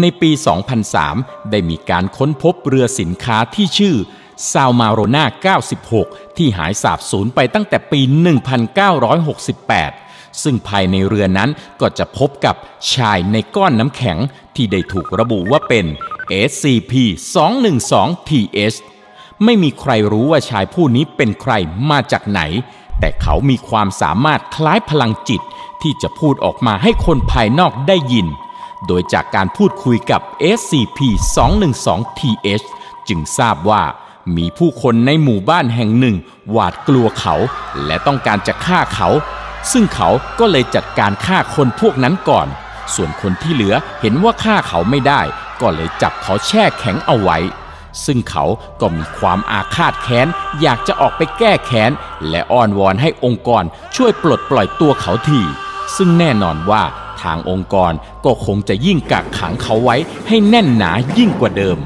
ในปี 2003 ได้มีการค้นพบเรือสินค้าที่ชื่อซาวมาโรนา96 ที่หายสาบสูญไปตั้งแต่ปี 1968 ซึ่งภายในเรือนั้นก็จะพบกับชายในก้อนน้ำแข็งที่ได้ถูกระบุว่าเป็น SCP-212-TH ไม่มีใครรู้ว่าชายผู้นี้เป็นใครมาจากไหน แต่เขามีความสามารถคล้ายพลังจิต ที่จะพูดออกมาให้คนภายนอกได้ยิน โดยจากการพูดคุยกับ SCP-212-TH จึงทราบว่ามีผู้คนในหมู่บ้านแห่งหนึ่ง หวาดกลัวเขา และต้องการจะฆ่าเขา ซึ่งเขาก็เลยจัดการฆ่าคนพวกนั้นก่อน ส่วนคนที่เหลือเห็นว่าฆ่าเขาไม่ได้ ก็เลยจับเขาแช่แข็งเอาไว้ ซึ่งเขาก็มีความอาฆาตแค้น อยากจะออกไปแก้แค้น และอ้อนวอนให้องค์กรช่วยปลดปล่อยตัวเขาทีซึ่งแน่นอนว่า ทางองค์กรก็คงจะยิ่งกักขังเขาไว้ให้แน่นหนายิ่งกว่าเดิม